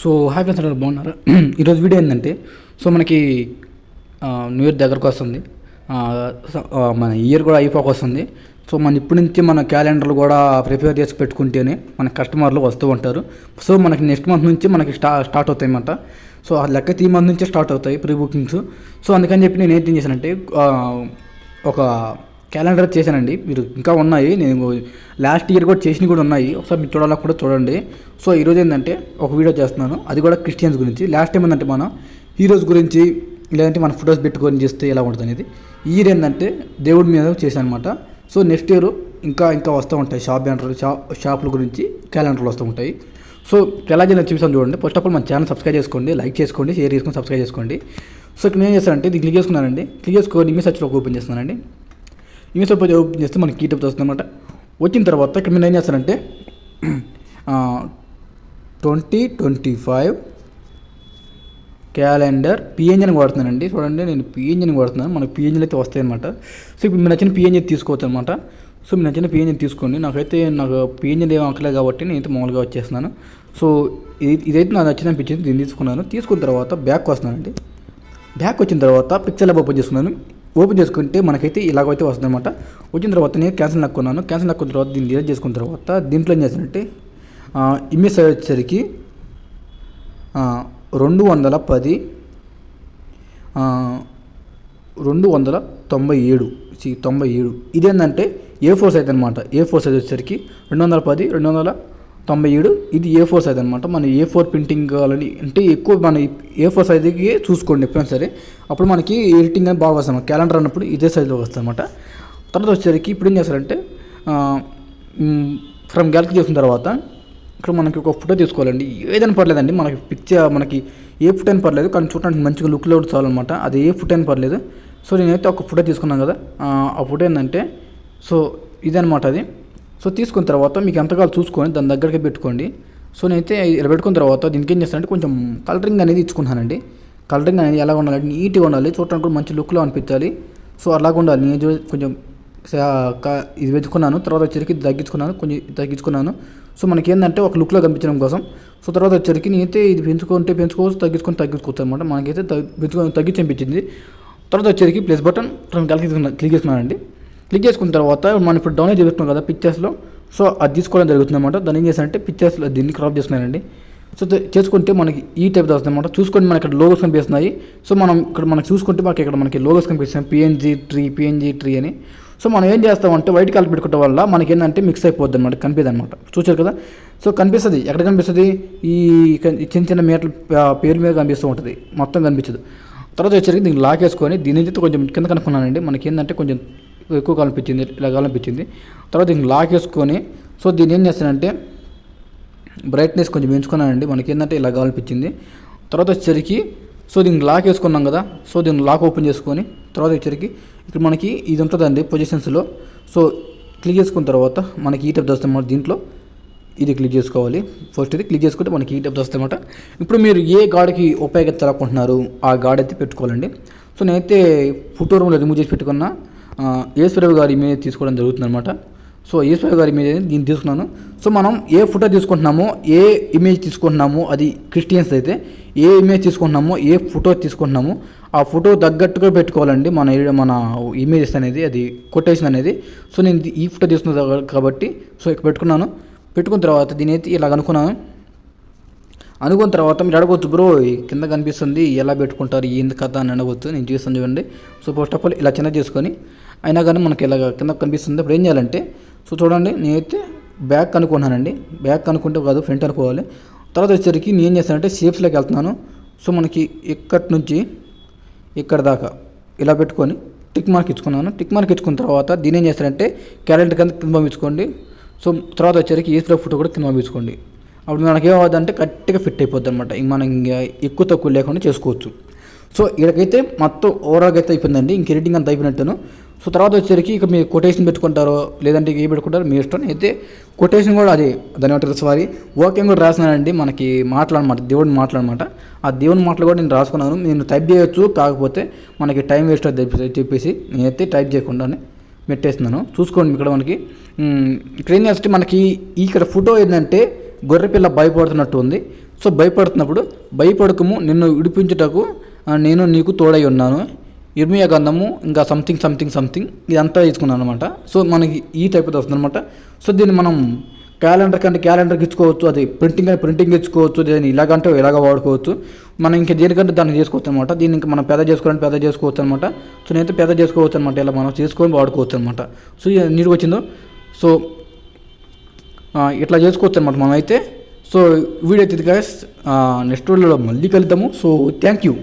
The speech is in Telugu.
సో హాయ్ ఫ్రెండ్స్ అందరూ బాగున్నారా? ఈరోజు వీడియో ఏంటంటే సో మనకి న్యూ ఇయర్ దగ్గరకు వస్తుంది. మన ఇయర్ కూడా అయిపోక వస్తుంది. సో మన ఇప్పటి నుంచి మన క్యాలెండర్లు కూడా ప్రిపేర్ చేసి పెట్టుకుంటేనే మన కస్టమర్లు వస్తూ ఉంటారు. సో మనకి నెక్స్ట్ మంత్ నుంచి మనకి స్టా స్టార్ట్ అవుతాయన్నమాట సో ఆ లెక్క త్రీ మంత్ నుంచే స్టార్ట్ అవుతాయి ప్రీ బుకింగ్స్. సో అందుకని చెప్పి నేను ఏం చేశానంటే ఒక క్యాలెండర్ చేశానండి. మీరు ఇంకా ఉన్నాయి. నేను లాస్ట్ ఇయర్ కూడా చేసినవి కూడా ఉన్నాయి. ఒకసారి మీరు చూడాలా కూడా చూడండి. సో ఈరోజు ఏంటంటే ఒక వీడియో చేస్తున్నాను. అది కూడా క్రిస్టియన్స్ గురించి. లాస్ట్ టైం ఏంటంటే మనం హీరోస్ గురించి లేదంటే మన ఫొటోస్ పెట్టుకొని చేస్తే ఎలా ఉంటుంది అనేది. ఇయర్ ఏంటంటే దేవుడి మీద చేశాను అనమాట సో నెక్స్ట్ ఇయర్ ఇంకా ఇంకా వస్తూ ఉంటాయి. షాప్ బ్యానర్లు షాప్ షాపుల గురించి క్యాలెండర్లు వస్తూ ఉంటాయి. సో ఎలా చేయాలని చూసాను చూడండి. ఫస్ట్ ఆఫ్ ఆల్ మన ఛానల్ సబ్స్క్రైబ్ చేసుకోండి. లైక్ చేసుకోండి. షేర్ చేసుకొని సబ్స్క్రైబ్ చేసుకోండి. సో ఇక్కడ నేను చేస్తానంటే ఇది క్లిక్ చేసుకున్నానండి. క్లిక్ చేసుకొని మీ సర్చ్లో ఓపెన్ చేస్తున్నానండి. ఇంకా సర్చ్ ఓపెన్ చేస్తే మనకి కీటప్ వస్తుంది అనమాట వచ్చిన తర్వాత ఇక్కడ నేను ఏం చేస్తానంటే ట్వంటీ ట్వంటీ ఫైవ్ క్యాలెండర్ పిఎన్జిని వాడుతున్నానండి. చూడండి నేను పిఎన్జిని వాడుతున్నాను. మనకు పిఎన్జీలు అయితే వస్తాయన్నమాట. సో ఇప్పుడు మీరు నచ్చిన పిఎన్జీ తీసుకోవచ్చు అనమాట సో మీరు నచ్చిన పిఎన్జీ తీసుకోండి. నాకైతే నాకు పిఎన్జీ ఏం అక్కలే కాబట్టి నేనైతే మామూలుగా వచ్చేస్తున్నాను. సో ఇది ఇదైతే నాకు నచ్చిన అనిపించింది దీన్ని తీసుకున్నాను. తీసుకున్న తర్వాత బ్యాక్ వస్తున్నానండి. బ్యాక్ వచ్చిన తర్వాత పిక్చర్ ల్యాబ్ ఓపెన్ చేసుకున్నాను ఓపెన్ చేసుకుంటే మనకైతే ఇలాగైతే వస్తుంది అనమాట వచ్చిన తర్వాత నేను క్యాన్సిల్ నక్కున్నాను. క్యాన్సిల్ నక్కున్న తర్వాత దీన్ని డిలీట్ చేసుకున్న తర్వాత దీంట్లో ఏం చేస్తానంటే ఇమేజ్ వచ్చేసరికి రెండు వందల పది రెండు వందల తొంభై ఏడు తొంభై ఏడు. ఇదేంటంటే ఏ ఫోర్ సైజ్ అనమాట ఏ ఫోర్ సైజ్ వచ్చేసరికి రెండు వందల పది రెండు వందల తొంభై ఏడు ఇది ఏ ఫోర్ సైజ్ అనమాట మన ఏ ఫోర్ ప్రింటింగ్ కావాలని అంటే ఎక్కువ మన ఏ ఫోర్ సైజ్కి చూసుకోండి ఎప్పుడైనా సరే. అప్పుడు మనకి ఎడిటింగ్ అని బాగా వస్తుంది క్యాలెండర్ అన్నప్పుడు ఇదే సైజులో వస్తుంది అనమాట తర్వాత వచ్చేసరికి ఇప్పుడు ఏం చేస్తారంటే ఫ్రమ్ గ్యాలరీ చేసిన తర్వాత ఇక్కడ మనకి ఒక ఫోటో తీసుకోవాలండి. ఏదైనా పర్లేదండి. మనకి పిక్చర్ మనకి ఏ ఫోటో అయినా పర్లేదు. కానీ చూడడానికి మంచిగా లుక్లో కూడా చాలన్నమాట అది ఏ ఫోటో అయినా పర్లేదు. సో నేనైతే ఒక ఫోటో తీసుకున్నాను కదా. ఆ, ఆ ఫోటో ఏంటంటే సో ఇదనమాట అది. సో తీసుకున్న తర్వాత మీకు ఎంత కావాలో చూసుకొని దాని దగ్గరికి పెట్టుకోండి. సో నేనైతే ఇలా పెట్టుకున్న తర్వాత దీనికి ఏం చేస్తానంటే కొంచెం కలరింగ్ అనేది ఇచ్చుకున్నానండి కలరింగ్ అనేది ఎలా ఉండాలి? నీట్గా ఉండాలి. చూడటానికి కూడా మంచి లుక్లో అనిపించాలి. సో అలాగ ఉండాలి. నేను కొంచెం ఇది వెతుకున్నాను తర్వాత వచ్చరికి ఇది తగ్గించుకున్నాను. కొంచెం తగ్గించుకున్నాను. సో మనకి ఏంటంటే ఒక లుక్లో కనిపించడం కోసం. సో తర్వాత వచ్చరికి నేనైతే ఇది పెంచుకుంటే పెంచుకోవచ్చు తగ్గించుకొని తగ్గించుకోవచ్చు అనమాట మనకైతే తగ్గించుకొని తగ్గించి అనిపించింది. తర్వాత వచ్చరికి ప్లస్ బటన్ తను కలిసి క్లిక్ చేసుకున్నానండి. క్లిక్ చేసుకున్న తర్వాత మనం ఇప్పుడు డౌన్లోడ్ చేసుకున్నాం కదా పిక్చర్స్లో సో అది తీసుకోవడం జరుగుతుంది అనమాట దాన్ని ఏం చేశానంటే పిక్చర్స్లో దీన్ని క్రాప్ చేస్తున్నానండి సో చేసుకుంటే మనకి ఈ టైప్ వస్తుంది అనమాట చూసుకుంటే మనకి ఇక్కడ లోగోస్ కనిపిస్తున్నాయి. సో మనం ఇక్కడ మనం చూసుకుంటే మనకి ఇక్కడ మనకి లోగోస్ కనిపిస్తున్నాయి. పిఎన్జీ ట్రీ పిఎన్జీ ట్రీ అని. సో మనం ఏం చేస్తామంటే వైట్ కలర్ పెట్టుకోవడం వల్ల మనకి ఏంటంటే మిక్స్ అయిపోద్ది అనమాట కనిపిది అనమాట చూసారు కదా? సో కనిపిస్తుంది. ఎక్కడ కనిపిస్తుంది? ఈ చిన్న చిన్న మీటర్ల పేరు మీద కనిపిస్తూ ఉంటుంది. మొత్తం కనిపించదు. తర్వాత వచ్చేసరికి దీన్ని లాక్ వేసుకొని దీని నుంచి కొంచెం కింద కనుక్కున్నానండి. మనకి ఏంటంటే కొంచెం ఎక్కువ కాలం పిచ్చింది ఇలా కనిపించింది తర్వాత దీన్ని లాక్ వేసుకొని సో దీన్ని ఏం చేస్తానంటే బ్రైట్నెస్ కొంచెం పెంచుకున్నానండి. మనకి ఏంటంటే ఇలా కనిపించింది తర్వాత వచ్చేసరికి సో దీన్ని లాక్ వేసుకున్నాం కదా సో దీన్ని లాక్ ఓపెన్ చేసుకొని తర్వాత వచ్చేసరికి ఇక్కడ మనకి ఇది ఉంటుందండి పొజిషన్స్లో సో క్లిక్ చేసుకున్న తర్వాత మనకి ఈ టైప్ వస్తుంది మన దీంట్లో. ఇది క్లిక్ చేసుకోవాలి. ఫస్ట్ ఇది క్లిక్ చేసుకుంటే మనకి ఈ టైప్ వస్తుంది ఇప్పుడు మీరు ఏ గాడికి ఉపయోగించాలనుకుంటున్నారు ఆ గాడ్ అయితే పెట్టుకోవాలండి. సో నేనైతే ఫోటో రూమ్లో రిమూవ్ చేసి పెట్టుకున్నా ఆ, ఈశ్వరరావు గారి ఇమేజ్ తీసుకోవడం జరుగుతుంది అనమాట సో ఈశ్వరరావు గారి ఇమేజ్ నేను తీసుకున్నాను. సో మనం ఏ ఫోటో తీసుకుంటున్నామో ఏ ఇమేజ్ తీసుకుంటున్నామో అది క్రిస్టియన్స్ అయితే ఏ ఇమేజ్ తీసుకుంటున్నామో ఏ ఫోటో తీసుకుంటున్నామో ఆ ఫోటో తగ్గట్టుగా పెట్టుకోవాలండి. మన మన ఇమేజెస్ అనేది అది కొటేషన్ అనేది. సో నేను ఈ ఫోటో తీసుకున్నాను కాబట్టి సో ఇక్కడ పెట్టుకున్నాను. పెట్టుకున్న తర్వాత దీని అయితే ఇలాగ అనుకున్నాను. అనుకున్న తర్వాత మీరు అడగవచ్చు బ్రో కింద కనిపిస్తుంది ఎలా పెట్టుకుంటారు ఏంది కథ అని అడగవచ్చు నేను చూస్తాను చూడండి. సో ఫస్ట్ ఆఫ్ ఆల్ ఇలా చిన్న చేసుకొని అయినా కానీ మనకి ఇలా కింద కనిపిస్తుంది. ఇప్పుడు ఏం చేయాలంటే సో చూడండి నేనైతే బ్యాక్ అనుకున్నానండి బ్యాక్ అనుకుంటే కాదు ఫ్రంట్ అనుకోవాలి. తర్వాత వచ్చేసరికి నేను ఏం చేస్తానంటే షేప్స్లోకి వెళ్తున్నాను. సో మనకి ఇక్కడి నుంచి ఇక్కడ దాకా ఇలా పెట్టుకొని టిక్ మార్క్ ఇచ్చుకున్నాను. టిక్ మార్క్ ఇచ్చుకున్న తర్వాత దీని ఏం చేస్తారంటే క్యాలెండర్ కింద కింద పంపించుకోండి. సో తర్వాత వచ్చేసరికి ఏసులో ఫోటో కూడా కింద పంపించుకోండి. అప్పుడు మనకి ఏమవుతుందంటే కరెక్ట్గా ఫిట్ అయిపోద్ది అనమాట మనం ఇంకా ఎక్కువ తక్కువ లేకుండా చేసుకోవచ్చు. సో ఇక్కడికైతే మొత్తం ఓవరాల్గా అయితే అయిపోయిందండి. ఇంక ఎడిటింగ్ అంతా అయిపోయినట్టును. సో తర్వాత వచ్చేసరికి ఇక మీరు కొటేషన్ పెట్టుకుంటారో లేదంటే ఏ పెట్టుకుంటారో మీ ఇష్టం. అయితే కొటేషన్ కూడా అదే దాని సారీ. వాక్యం కూడా రాసినానండి మనకి మాట్లాడమాట. దేవుడి మాట్లాడమాట. ఆ దేవుని మాటలు కూడా నేను రాసుకున్నాను. నేను టైప్ చేయొచ్చు కాకపోతే మనకి టైం వేస్ట్ అవుతుంది చెప్పేసి నేనైతే టైప్ చేయకుండానే పెట్టేస్తున్నాను. చూసుకోండి ఇక్కడ మనకి. ఇక్కడ ఏం చేస్తే మనకి ఇక్కడ ఫోటో ఏంటంటే గొర్రెపిల్ల భయపడుతున్నట్టు ఉంది. సో భయపడుతున్నప్పుడు భయపడకము నిన్ను విడిపించుటకు నేను నీకు తోడై ఉన్నాను. ఇర్మియా గంధము ఇంకా సంథింగ్ సంథింగ్ సంథింగ్ ఇదంతా తీసుకున్నాను అనమాట సో మనకి ఈ టైప్ వస్తుంది అనమాట సో దీన్ని మనం క్యాలెండర్ కంటే క్యాలెండర్కి ఇచ్చుకోవచ్చు అది ప్రింటింగ్ అని ప్రింటింగ్ ఇచ్చుకోవచ్చు దీన్ని ఇలాగంటే ఇలాగ వాడుకోవచ్చు. మనం ఇంకా దేనికంటే దాన్ని చేసుకోవచ్చు అనమాట దీన్ని ఇంకా మనం పెద్ద చేసుకోవాలంటే పెద్ద చేసుకోవచ్చు అనమాట సో నేనైతే పెద్ద చేసుకోవచ్చు అనమాట ఇలా మనం చేసుకొని వాడుకోవచ్చు అనమాట సో నీరు వచ్చిందో? సో ఇట్లా చేసుకోవచ్చు అనమాట మనం అయితే సో వీడియో అయితే గాయస్ నెక్స్ట్ వీడియోలో మళ్ళీ కలుద్దాము. So thank you